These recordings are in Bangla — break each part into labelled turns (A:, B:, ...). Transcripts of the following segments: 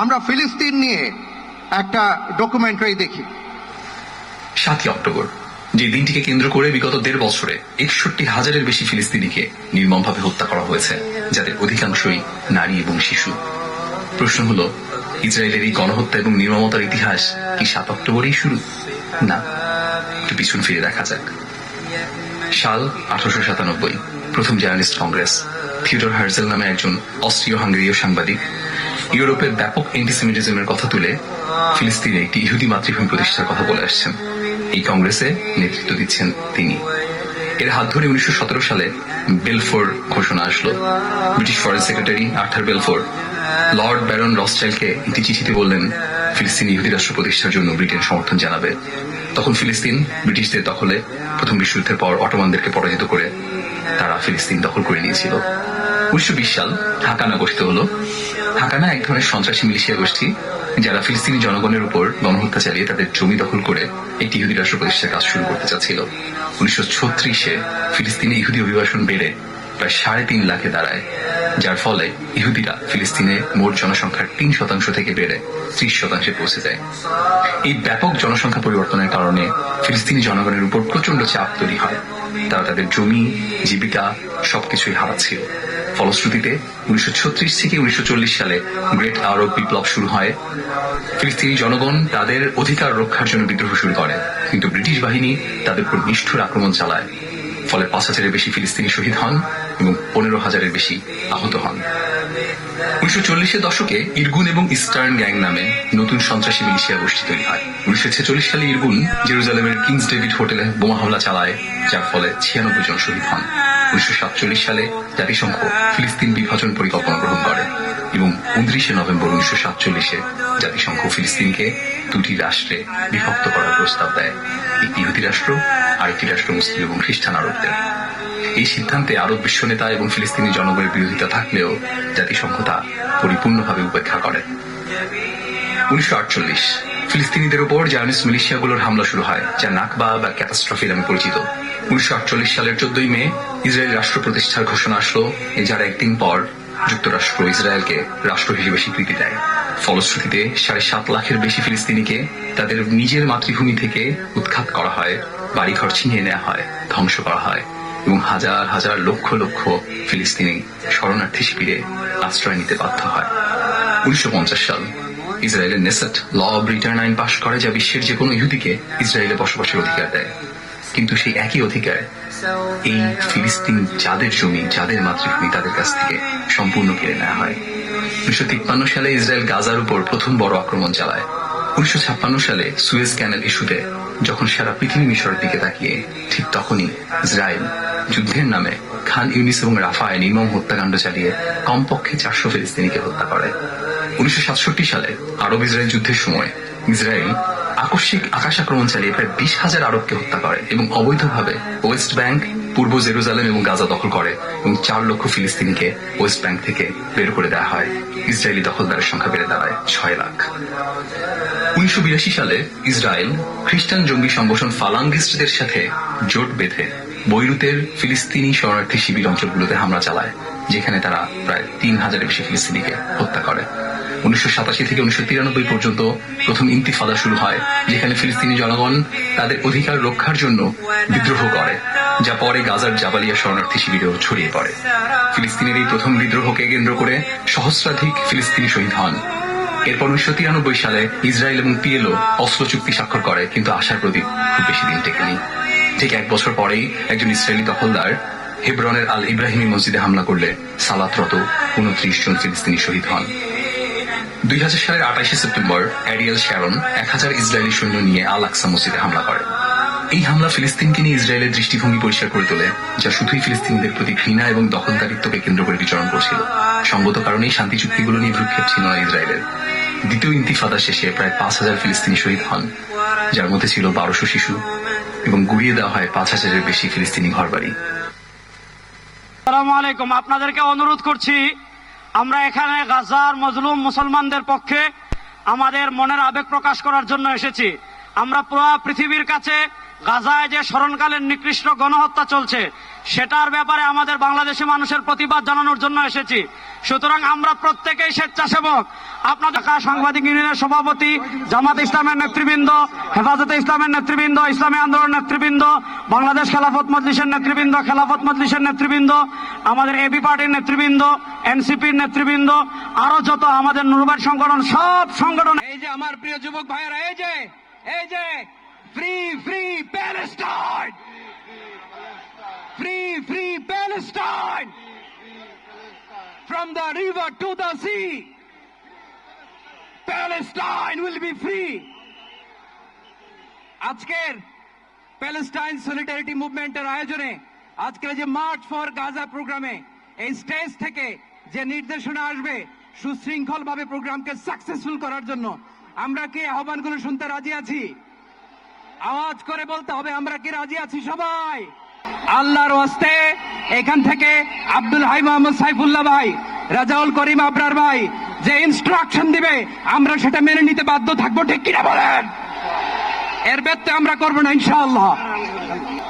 A: আমরা ফিলিস্তিন নিয়ে একটা ডকুমেন্টারি দেখি।
B: সাতই অক্টোবর, যে দিনটিকে কেন্দ্র করে বিগত দেড় বছরে একষট্টি হাজারের বেশি ফিলিস্তিনিকে নির্মমভাবে হত্যা করা হয়েছে, যাদের অধিকাংশই নারী এবং শিশু। প্রশ্ন হল, ইসরায়েলের এই গণহত্যা এবং নির্মমতার ইতিহাস কি সাত অক্টোবরেই শুরু? না, একটু পিছন ফিরে দেখা যাক। সাল আঠারোশো সাতানব্বই, প্রথম জার্নালিস্ট কংগ্রেস থিওডর হার্জেল নামে একজন অস্ট্রীয় হাঙ্গেরীয় সাংবাদিক ইউরোপের ব্যাপক অ্যান্টিসেমিটিজমের কথা তুলে ফিলিস্তিনে একটি ইহুদি মাতৃভূমি প্রতিষ্ঠার কথা বলে আসছেন। এই কংগ্রেসে নেতৃত্ব দিচ্ছেন তিনি। এর হাত ধরে উনিশশো সতেরো সালে বেলফোর ঘোষণা আসলো। British foreign secretary Arthur Balfour, lord baron রসচাইলকে একটি চিঠিতে বললেন, ফিলিস্তিন ইহুদি রাষ্ট্র প্রতিষ্ঠার জন্য ব্রিটেন সমর্থন জানাবে। তখন ফিলিস্তিন ব্রিটিশদের দখলে প্রথম বিশ্বযুদ্ধের পর অটোমানদেরকে পরাজিত করে তারা ফিলিস্তিন দখল করে নিয়েছিল। উনিশশো সাল হাকানা গঠিত হলো। হাকানা এক ধরনের সন্ত্রাসী মিলিশিয়া গোষ্ঠী যারা ফিলিস্তিনি জনগণের উপর গণহত্যা চালিয়ে তাদের জমি দখল করে একটি ইহুদি রাষ্ট্র প্রতিষ্ঠার কাজ শুরু করতে চাচ্ছিল। উনিশশো ছত্রিশে ফিলিস্তিনে ইহুদি অভিবাসন বেড়ে প্রায় সাড়ে তিন লাখে দাঁড়ায়। যার ফলে ইহুদিরা ফিলিস্তিনে মোট জনসংখ্যার তিন শতাংশ থেকে বেড়ে ত্রিশ শতাংশে পৌঁছে যায়। এই ব্যাপক জনসংখ্যা পরিবর্তনের কারণে ফিলিস্তিনি জনগণের উপর প্রচণ্ড চাপ তৈরি হয়। তারা তাদের জমি, জীবিকা, সবকিছুই হারাচ্ছিল। ফলশ্রুতিতে উনিশশো ছত্রিশ থেকে উনিশশো চল্লিশ সালে গ্রেট আরব বিপ্লব শুরু হয়। ফিলিস্তিনি জনগণ তাদের অধিকার রক্ষার জন্য বিদ্রোহ শুরু করে। কিন্তু ব্রিটিশ বাহিনী তাদের উপর নিষ্ঠুর আক্রমণ চালায়। ফলে পাঁচ হাজারের বেশি ফিলিস্তিনি শহীদ হন এবং পনেরো হাজারের বেশি আহত হন। উনিশশো চল্লিশের দশকে ইরগুন এবং ইস্টার্ন গ্যাং নামে নতুন সন্ত্রাসী মিলিশিয়া গোষ্ঠী তৈরি হয়। উনিশশো ছেচল্লিশ সালে ইরগুন জেরুজালেমের কিংস ডেভিড হোটেলে বোমা হামলা চালায়, যার ফলে ছিয়ানব্বই জন শহীদ হন। উনিশশো সাতচল্লিশ সালে জাতিসংঘ ফিলিস্তিন বিভাজন পরিকল্পনা গ্রহণ করে। এবং উনত্রিশে নভেম্বর উনিশশো সাতচল্লিশে জাতিসংঘ ফিলিস্তিনকে দুটি রাষ্ট্রে বিভক্ত করার প্রস্তাব দেয়। একটি ইহুদি রাষ্ট্র, আরেকটি রাষ্ট্র মুসলিম এবং খ্রিস্টান আরবদের। এই সিদ্ধান্তে আরব বিশ্ব নেতা এবং ফিলিস্তিনি জনগণের বিরোধিতা থাকলেও জাতিসংঘ তা পরিপূর্ণভাবে উপেক্ষা করে। উনিশশো আটচল্লিশ, ফিলিস্তিনিদের উপর জার্নিস মিলিশিয়াগুলোর হামলা শুরু হয়, যা নাকবা বা ক্যাটাস্ট্রফি নামে পরিচিত। উনিশশো আটচল্লিশ সালের চোদ্দই মে ইসরায়েল রাষ্ট্র প্রতিষ্ঠার ঘোষণা আসলো, এ যার একদিন পর যুক্তরাষ্ট্র ইসরায়েলকে রাষ্ট্র হিসেবে স্বীকৃতি দেয়। ফলশ্রুতিতে সাড়ে সাত লাখের বেশি ফিলিস্তিনিকে তাদের নিজের মাতৃভূমি থেকে উৎখাত করা হয়, বাড়িঘর ছিনিয়ে নেওয়া হয়, ধ্বংস করা হয় এবং হাজার হাজার লক্ষ লক্ষ ফিলিস্তিনি শরণার্থী শিবিরে আশ্রয় নিতে বাধ্য হয়। উনিশশো পঞ্চাশ সাল ইসরায়েলের নেসেট ল অব রিটার্ন আইন পাশ করে, যা বিশ্বের যে কোনো ইহুদিকে ইসরায়েলে বসবাসের অধিকার দেয়। কিন্তু সেই একই অধিকার। এই ফিলিস্তিন যাদের জমি, যাদের মাতৃভূমি, তাদের কাছ থেকে সম্পূর্ণ কেড়ে নেওয়া হয়। উনিশশো তিপ্পান্ন সালে ইসরায়েল গাজার উপর প্রথম বড় আক্রমণ চালায়। উনিশশো ছাপ্পান্ন সালে সুয়েজ ক্যানেল ইস্যুতে যখন সারা পৃথিবী মিশরের দিকে তাকিয়ে, ঠিক তখনই ইসরায়েল যুদ্ধের নামে খান ইউনিস এবং রাফায় নির্মম হত্যাকাণ্ড চালিয়ে কমপক্ষে চারশো ফিলিস্তিনিকে হত্যা করে। উনিশশো সাতষট্টি সালে আরব ইসরায়েল যুদ্ধের সময় ইসরায়েল আকস্মিক আকাশ আক্রমণ চালিয়ে প্রায় বিশ হাজার আরবকে হত্যা করে এবং অবৈধভাবে ওয়েস্ট ব্যাংক, পূর্ব জেরুজালেম এবং গাজা দখল করে এবং চার লক্ষ ফিলিস্তিনিকে ওয়েস্ট ব্যাংক থেকে বের করে দেওয়া হয়। ইসরায়েলি দখলদারের সংখ্যা বেড়ে দাঁড়ায় ছয় লাখ। উনিশশো বিরাশি সালে ইসরায়েল খ্রিস্টান জঙ্গি সংগঠন ফালাঙ্গিস্টদের সাথে জোট বেঁধে বৈরুতের ফিলিস্তিনি শরণার্থী শিবির অঞ্চলগুলোতে হামলা চালায়, যেখানে তারা প্রায় তিন হাজারের বেশি ফিলিস্তিনিকে হত্যা করে। উনিশশো সাতাশি থেকে উনিশশো তিরানব্বই পর্যন্ত প্রথম ইন্তিফাদা শুরু হয়, যেখানে ফিলিস্তিনি জনগণ তাদের অধিকার রক্ষার জন্য বিদ্রোহ করে, যা পরে গাজার জাবালিয়া শরণার্থী শিবিরেও ছড়িয়ে পড়ে। ফিলিস্তিনের এই প্রথম বিদ্রোহকে কেন্দ্র করে সহস্রাধিক ফিলিস্তিনি শহীদ হন। এরপর উনিশশো তিরানব্বই সালে ইসরায়েল এবং পিএলও অস্ত্র চুক্তি স্বাক্ষর করে, কিন্তু আশার প্রদীপ খুব বেশি দিন টেকেনি। ঠিক এক বছর পরেই একজন ইসরায়েলি দখলদার হেব্রনের আল ইব্রাহিমী মসজিদে হামলা করলে সালাতরত উনত্রিশ জন ফিলিস্তিনি শহীদ হন। দুই হাজার সালের আঠাশে সেপ্টেম্বর অ্যারিয়েল শ্যারন এক হাজার ইসরায়েলি সৈন্য নিয়ে আল আকসা মসজিদে হামলা করে। এই হামলা ফিলিস্তিনকে নিয়ে ইসরায়েলের দৃষ্টিভঙ্গি পরিষ্কার করে তোলে, যা শুধুই ফিলিস্তিনিদের প্রতি ঘৃণা এবং দখলদারিত্বকে কেন্দ্র করে বিচরণ করছিল। সঙ্গত কারণেই শান্তি চুক্তিগুলো নিয়ে ভ্রুক্ষেপ ছিল না ইসরায়েলের। দ্বিতীয় ইন্তিফাদা শেষে প্রায় পাঁচ হাজার ফিলিস্তিনি শহীদ হন, যার মধ্যে ছিল বারোশো শিশু এবং গুড়িয়ে দেওয়া হয় পাঁচ হাজারের বেশি ফিলিস্তিনি ঘরবাড়ি।
C: আপনাদেরকে অনুরোধ করছি আমরা এখানে গাজার মজলুম মুসলমানদের পক্ষে আমাদের মনের আবেগ প্রকাশ করার জন্য এসেছি। আমরা পুরো পৃথিবীর কাছে গাজায় যে স্মরণকালীন নিকৃষ্ট গণহত্যা চলছে, সেটার ব্যাপারে আমাদের বাংলাদেশি মানুষের প্রতিবাদ জানানোর জন্য এসেছি। সুতরাং আমরা প্রত্যেকেই স্বেচ্ছাসেবক। আপনাদের ঢাকা সাংবাদিক ইউনিয়নের সভাপতি জামাত ইসলামের নেতৃবৃন্দ, হেফাজতে ইসলামের নেতৃবৃন্দ, ইসলামী আন্দোলন নেতৃবৃন্দ, বাংলাদেশ খেলাফত মজলিসের নেতৃবৃন্দ, খেলাফত মজলিসের নেতৃবৃন্দ, আমাদের এবি পার্টির নেতৃবৃন্দ এনসিপির নেতৃবৃন্দ, আরও যত আমাদের নুরবাদ সংগঠন, সব সংগঠন
D: এই যে আমার প্রিয় যুবক ভাইয়েরা, এই যে এই যে free free Palestine free free Palestine from the river to the sea Palestine will be free আজকের প্যালেস্টাইন সলিডারিটি মুভমেন্টের আয়োজনে, আজকের যে মার্চ ফর গাজা প্রোগ্রামে এই স্টেজ থেকে যে নির্দেশনা আসবে সুশৃঙ্খল ভাবে প্রোগ্রামকে সাকসেসফুল করার জন্য। আমরা কি আহ্বানগুলো শুনতে রাজি আছি? আওয়াজ করে বলতে হবে, আমরা কি রাজি আছি সবাই? আল্লাহর ওয়াস্তে এখান থেকে আব্দুল হাই মোহাম্মদ সাইফুল্লাহ ভাই, রাজাউল করিম আবরার ভাই, যে ইনস্ট্রাকশন দিবে, আমরা সেটা মেনে নিতে বাধ্য থাকব, ঠিক কিনা বলেন? এর ব্যত্যয় আমরা করব না, ইনশাআল্লাহ।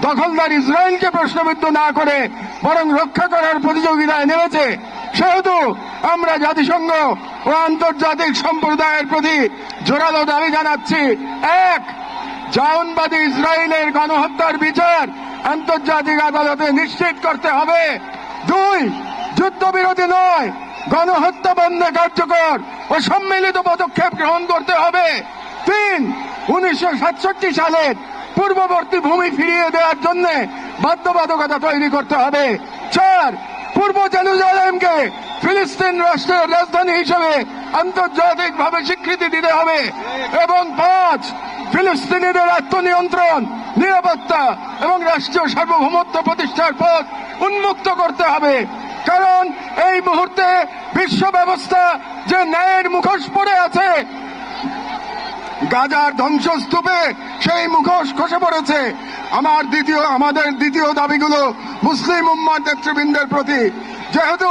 E: দখলদার ইসরায়েলকে প্রশ্নবিদ্ধ না করে বরং রক্ষা করার প্রতিযোগিতায় নেমেছে। সেহেতু আমরা জাতিসংঘ ও আন্তর্জাতিক সম্প্রদায়ের প্রতি জোরালো দাবি জানাচ্ছি। এক, জায়নবাদী ইসরায়েলের গণহত্যার বিচার আন্তর্জাতিক আদালতে নিশ্চিত করতে হবে। দুই, যুদ্ধবিরতি নয়, গণহত্যা বন্ধে কার্যকর ও সম্মিলিত পদক্ষেপ গ্রহণ করতে হবে। তিন, উনিশশো সালের পূর্ববর্তী ভূমি ফিরিয়ে দেওয়ার জন্য বাধ্যবাধকতা তৈরি করতে হবে। চার পূর্ব জেরুজালেমকে ফিলিস্তিন রাষ্ট্রের রাজধানী হিসেবে আন্তর্জাতিকভাবে স্বীকৃতি দিতে হবে এবং পাঁচ, ফিলিস্তিনিদের আত্মনিয়ন্ত্রণ, নিরাপত্তা এবং রাষ্ট্রীয় সার্বভৌমত্ব প্রতিষ্ঠার পথ উন্মুক্ত করতে হবে। কারণ এই মুহূর্তে বিশ্ব ব্যবস্থা যে ন্যায়ের মুখোশ পড়ে আছে, গাজার ধ্বংসস্তূপে সেই মুখোশ খসে পড়েছে। আমার দ্বিতীয়, আমাদের দ্বিতীয় দাবিগুলো মুসলিম উম্মার নেতৃবৃন্দের প্রতি যেহেতু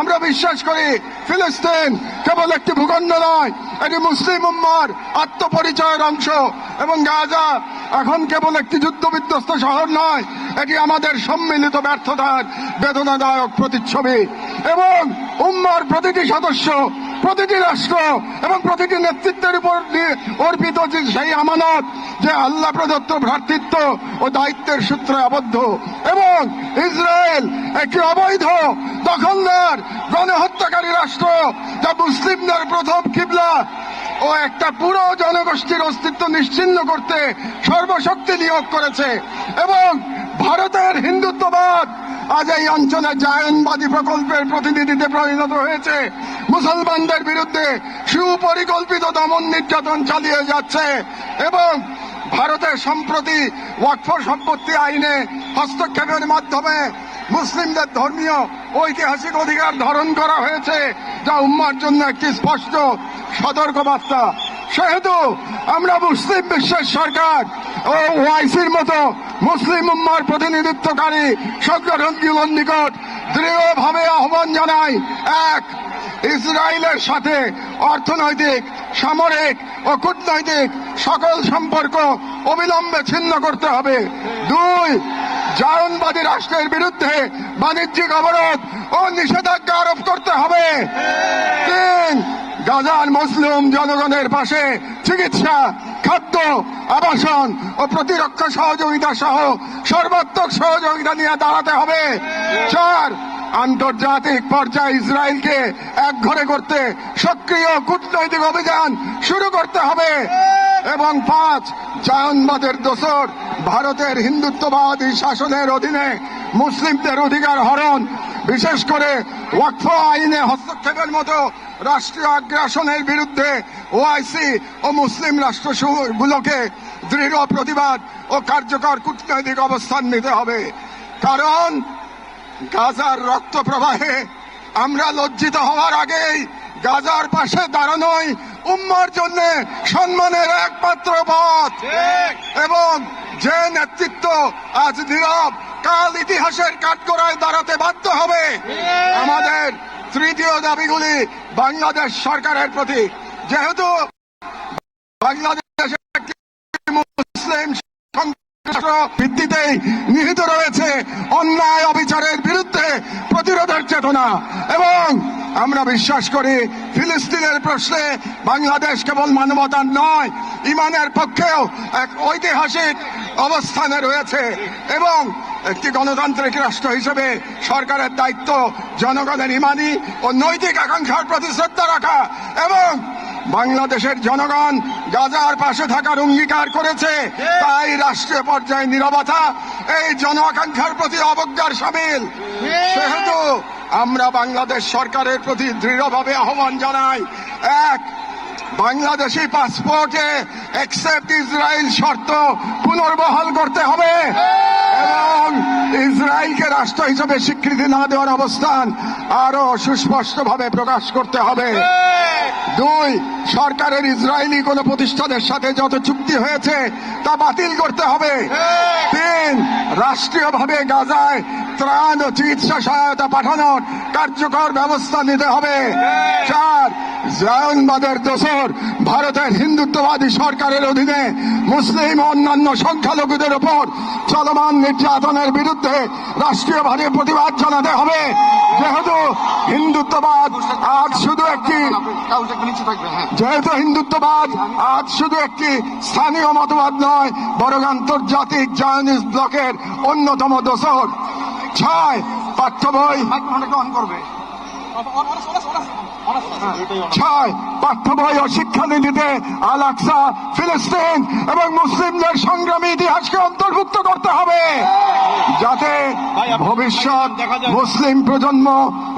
E: আমরা বিশ্বাস করি ফিলিস্তিন কেবল একটি ভূখণ্ড নয়, এটি মুসলিম উম্মার আত্মপরিচয়ের অংশ এবং গাজা এখন কেবল একটি যুদ্ধ বিধ্বস্ত শহর নয়, এটি আমাদের সম্মিলিত ব্যর্থতার বেদনাদায়ক প্রতিচ্ছবি এবং উম্মার প্রতিটি সদস্য প্রতিটি রাষ্ট্র এবং প্রতিটি নেতৃত্বের উপর অর্পিত যে সেই আমানত, যে আল্লাহ প্রদত্ত ভ্রাতৃত্ব ও দায়িত্বের সূত্রে আবদ্ধ। এবং ইসরায়েল একটি অবৈধ, দখলদার, গণহত্যাকারী রাষ্ট্র, যা মুসলিমদের প্রথম কিবলা ও একটা পুরো জনগোষ্ঠীর অস্তিত্ব নিশ্চিন্ন করতে সর্বশক্তি নিয়োগ করেছে। এবং ভারতের হিন্দুত্ববাদ আজ এই অঞ্চলে জায়নবাদী প্রকল্পের প্রতিনিধিতে পরিণত হয়েছে। মুসলমানদের বিরুদ্ধে সুপরিকল্পিত দমন নির্যাতন চালিয়ে যাচ্ছে এবং ভারতের সম্প্রতি ওয়াকফ সম্পত্তি আইনে হস্তক্ষেপের মাধ্যমে মুসলিমদের ধর্মীয় ঐতিহাসিক অধিকার ধারণ করা হয়েছে, যা উম্মার জন্য একটি স্পষ্ট সতর্কবার্তা। সেহেতু আমরা মুসলিম বিশ্বের সরকার ও ওয়াইসির মতো মুসলিম উম্মার প্রতিনিধিত্বকারী সংগঠনগুলোর নিকট দৃঢ়ভাবে আহ্বান জানাই, এক, ইসরায়েলের সাথে অর্থনৈতিক, সামরিক ও কূটনৈতিক সকল সম্পর্ক অবিলম্বে ছিন্ন করতে হবে। দুই জায়নবাদী রাষ্ট্রের বিরুদ্ধে বাণিজ্যিক অবরোধ ও নিষেধাজ্ঞা আরোপ করতে হবে। গাজার মুসলিম জনগণের পাশে চিকিৎসা, খাদ্য, আবাসন ও প্রতিরক্ষা সহযোগিতা সহ সর্বাত্মক সহযোগিতা নিয়ে দাঁড়াতে হবে। চার, আন্তর্জাতিক পর্যায়ে ইসরায়েলকে একঘরে করতে সক্রিয় কূটনৈতিক অভিযান শুরু করতে হবে। এবং পাঁচ, জায়নবাদের দোসর, ভারতের হিন্দুত্ববাদী শাসনের অধীনে মুসলিমদের অধিকার হরণ বিশেষ করে ওয়াকফ আইনে হস্তক্ষেপের মতো রাষ্ট্রীয় আগ্রাসনের বিরুদ্ধে ওআইসি ও মুসলিম রাষ্ট্রগুলোকে দৃঢ় প্রতিবাদ ও কার্যকর কূটনৈতিক অবস্থান নিতে হবে। কারণ গাজার রক্ত প্রবাহে আমরা লজ্জিত হওয়ার আগেই গাজার পাশে দাঁড়ানোই উম্মার জন্য সম্মানের একমাত্র পথ। এবং যে নেতৃত্ব আজ নীরব কাল ইতিহাসের কাঠগড়ায় দাঁড়াতে বাধ্য হবে। আমাদের তৃতীয় দাবিগুলি বাংলাদেশ সরকারের প্রতি। যেহেতু বাংলাদেশের একটি মুসলিম ভিত্তিতেই নিহিত রয়েছে অন্যায় অবিচারের বিরুদ্ধে প্রতিরোধের চেতনা এবং আমরা বিশ্বাস করি ফিলিস্তিনের প্রশ্নে বাংলাদেশ কেবল মানবতার নয় ইমানের পক্ষেও এক ঐতিহাসিক অবস্থানে রয়েছে এবং একটি গণতান্ত্রিক রাষ্ট্র হিসেবে সরকারের দায়িত্ব, জনগণের ইমানি ও নৈতিক আকাঙ্ক্ষার প্রতি শ্রদ্ধা রাখা এবং বাংলাদেশের জনগণ গাজার পাশে থাকার অঙ্গীকার করেছে। তাই রাষ্ট্রীয় পর্যায়ে নিরবতা, এই জন আকাঙ্ক্ষার প্রতি অবজ্ঞার সামিল। সেহেতু আমরা বাংলাদেশ সরকারের প্রতি দৃঢ়ভাবে আহ্বান জানাই, এক বাংলাদেশি পাসপোর্টে একসেপ্ট ইসরায়েল শর্ত পুনর্বহাল করতে হবে এবং ইসরায়েলকে রাষ্ট্র হিসেবে স্বীকৃতি না দেওয়ার অবস্থান আরও সুস্পষ্টভাবে প্রকাশ করতে হবে। দুই, সরকারের ইসরায়েলি কোন প্রতিষ্ঠানের সাথে যত চুক্তি হয়েছে তা বাতিল করতে হবে। তিন, রাষ্ট্রীয়ভাবে গাজায় ত্রাণ ও চিকিৎসা সহায়তা পাঠানোর কার্যকর ব্যবস্থা নিতে হবে। চার জায়নবাদের দোসর, ভারতের হিন্দুত্ববাদী সরকারের অধীনে মুসলিম ও অন্যান্য সংখ্যালঘুদের উপর চলমান নির্যাতনের বিরুদ্ধে রাষ্ট্রীয়ভাবে প্রতিবাদ জানাতে হবে। যেহেতু হিন্দুত্ববাদ আজ শুধু একটি যেহেতু হিন্দুত্ববাদ আজ শুধু একটি স্থানীয় মতবাদ নয়, বরং আন্তর্জাতিক জায়নিস ব্লকের অন্যতম দোসর। ছয়, পাঠ্য বই ছয় পাঠ্য বই ও শিক্ষানীতিতে আল আকসা ফিলিস্তিন এবং মুসলিমদের সংগ্রামী ইতিহাসকে অন্তর্ভুক্ত করতে হবে। যাতে ভবিষ্যৎ মুসলিম প্রজন্ম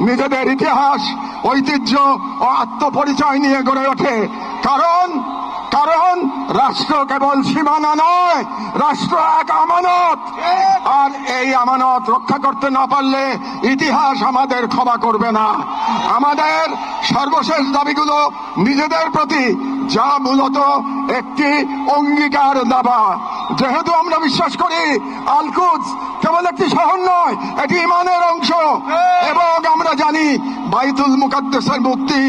E: নিজেদের ইতিহাস, ঐতিহ্য ও আত্মপরিচয় নিয়ে গড়ে ওঠে। কারণ কারণ রাষ্ট্র কেবল সীমানা নয়, রাষ্ট্র এক আমানত। আর এই আমানত রক্ষা করতে না পারলে ইতিহাস আমাদের ক্ষমা করবে না। আমাদের সর্বশেষ দাবিগুলো নিজেদের প্রতি, যা মূলত একটি অঙ্গীকার দাবা। যেহেতু আমরা বিশ্বাস করি আলকুজ কেবল একটি শহর নয় এটি ইমানের অংশ। এবং আমরা জানি বাইতুল মুকাদ্দেসের মুক্তি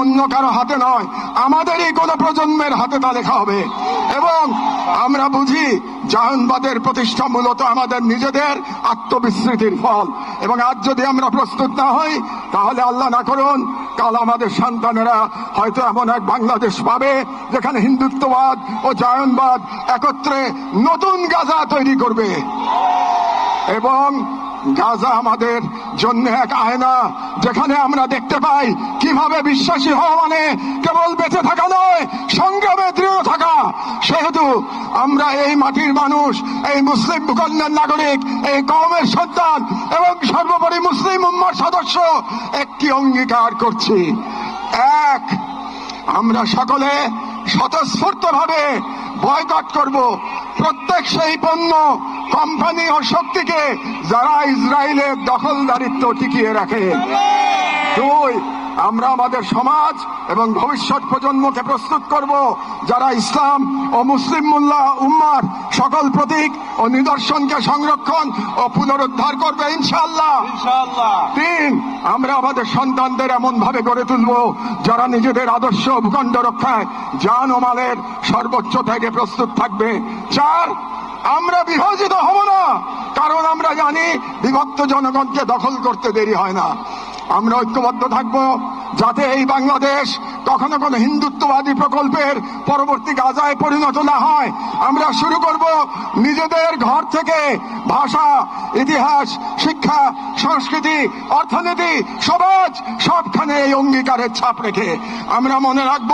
E: অন্য কারও হাতে নয় আমাদেরই কোনো প্রজন্মের হাতে তা লেখা হবে। এবং আমরা বুঝি জাহানবাদের প্রতিষ্ঠা মূলত আমাদের নিজেদের আত্মবিস্মৃতির ফল। এবং আজ যদি আমরা প্রস্তুত না হই তাহলে আল্লাহ না করুন কাল আমাদের সন্তানেরা হয়তো এমন এক বাংলাদেশ পাবে যেখানে হিন্দুত্ববাদ ও জায়নবাদ একত্রে নতুন গাজা তৈরি করবে। এবং গাজা আমাদের জন্য এক আয়না, যেখানে আমরা দেখতে পাই কীভাবে বিশ্বাসী হওয়া মানে কেবল বেঁচে থাকা নয়, সংগ্রামে দৃঢ় থাকা। সেহেতু আমরা এই মাটির মানুষ, এই মুসলিম ভূখণ্ডের নাগরিক, এই কমের সন্তান এবং সর্বোপরি মুসলিম উম্মার সদস্য একটি অঙ্গীকার করছি। এক, আমরা সকলে স্বতঃস্ফূর্ত ভাবে বয়কট করব। প্রত্যেক সেই পণ্য কোম্পানি ও শক্তিকে যারা ইসরায়েলের দখলদারিত্ব টিকিয়ে রাখে। দুই আমরা আমাদের সমাজ এবং ভবিষ্যৎ প্রজন্মকে প্রস্তুত করব যারা ইসলাম ও মুসলিম মুল্লা উম্মার সকল প্রতীক ও নিদর্শনকে সংরক্ষণ ও পুনরুদ্ধার করবে ইনশাল্লাহ তিন আমরা আমাদের সন্তানদের এমন ভাবে গড়ে তুলব যারা নিজেদের আদর্শ ভূখণ্ড রক্ষায় জান ও মালের সর্বোচ্চ থেকে প্রস্তুত থাকবে। চার আমরা বিভাজিত হব না কারণ আমরা জানি বিভক্ত জনগণকে দখল করতে দেরি হয় না। আমরা ঐক্যবদ্ধ থাকব যাতে এই বাংলাদেশ কখনো কোনো হিন্দুত্ববাদী প্রকল্পের পরবর্তী গাজায় পরিণত না হয়। আমরা শুরু করব নিজেদের ঘর থেকে ভাষা ইতিহাস শিক্ষা সংস্কৃতি অর্থনীতি সমাজ সবখানে এই অঙ্গীকারের ছাপ রেখে আমরা মনে রাখব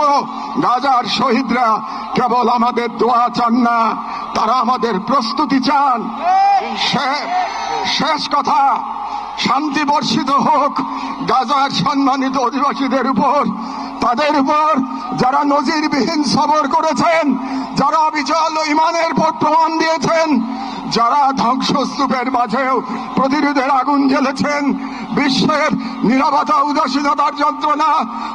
E: গাজার শহীদরা কেবল আমাদের দোয়া চান না তারা আমাদের প্রস্তুতি চান। শেষ কথা। শান্তি বর্ষিত হোক, গাজার সম্মানিত অধিবাসীদের উপর, তাদের উপর যারা নজিরবিহীন সবর করেছেন, যারা বিচল ইমানের পর প্রমাণ দিয়েছেন যারা ধ্বংসস্তূপের মাঝেও প্রতিরোধের আগুন জ্বেলেছেন, বিশ্বের নিরাপত্তা উদাসীনতার যন্ত্রণা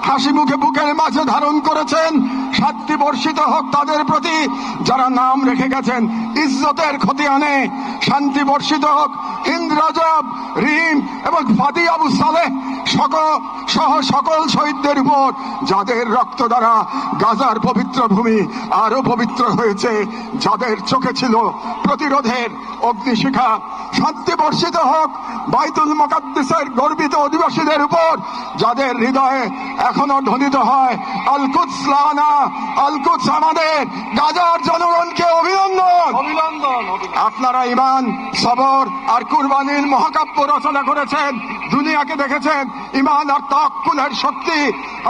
E: হাসি মুখে বুকের মাঝে ধারণ করেছেন শান্তি বর্ষিত হোক তাদের প্রতি যারা নাম রেখে গেছেন, ইজ্জতের ক্ষতি আনে। শান্তি বর্ষিত হোক, ইন্দ্র রজব রিম এবং ফাদি আবু সালেহ সকল সহ সকল শহীদদের উপর যাদের রক্ত দ্বারা গাজার পবিত্র ভূমি আরও পবিত্র হয়েছে যাদের চোখে ছিল প্রতিরোধের অগ্নিশিখা। শান্তি বর্ষিত হোক বাইতুল মোকাদ্দেসের গর্বিত অধিবাসীদের উপর যাদের হৃদয়ে এখনও ধ্বনিত হয় আলকুৎস লানা আলকুৎস আমাদের গাজার জনগণকে অভিনন্দন।
C: অভিনন্দন
E: আপনারা ইমান সবর আর কুরবানির মহাকাব্য রচনা করেছেন। দুনিয়াকে দেখেছেন ইমান আর তাকুলের শক্তি।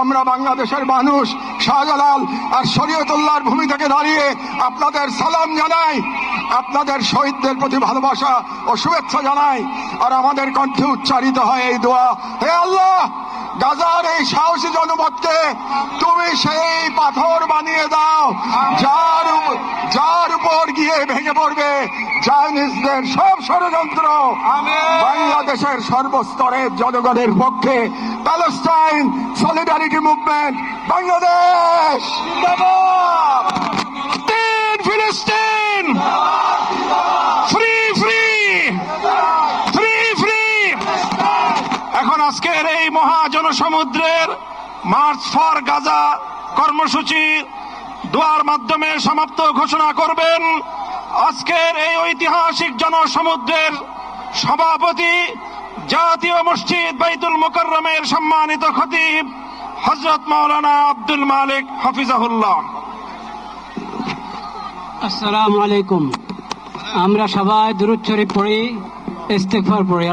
E: আমরা বাংলাদেশের মানুষ, শাহজালাল আর শরীয়তুল্লাহর ভূমি থেকে দাঁড়িয়ে আপনাদের সালাম জানাই, আপনাদের শহীদদের প্রতি ভালোবাসা ও শুভেচ্ছা জানাই, আর আমাদের কণ্ঠে উচ্চারিত হয় এই দোয়া, হে আল্লাহ, গাজার এই সাহসী জনপদকে তুমি সেই পাথর বানিয়ে দাও, যার যার উপর গিয়ে ভেঙে পড়বে চাইনিজদের সব ষড়যন্ত্র বাংলাদেশের সর্বস্তরের জনগণের পক্ষে প্যালেস্টাইন সলিডারিটি মুভমেন্ট বাংলাদেশ। ফিলিস্তিন। ফ্রি ফ্রি ফ্রি ফ্রি এখন আজকের এই মহা জনসমুদ্রের মার্চ ফর গাজা কর্মসূচি দোয়ার মাধ্যমে সমাপ্ত ঘোষণা করবেন। আজকের এই ঐতিহাসিক জনসমুদ্রের সভাপতি জাতীয় মসজিদ বাইতুল মোকারমের সম্মানিত খতিব হজরত মৌলানা আব্দুল মালিক হাফিজাহুল্লাহ।
F: আসসালামু আলাইকুম। আমরা সবাই দুরুদ শরীফ পড়ি ইস্তেকফার পড়ি।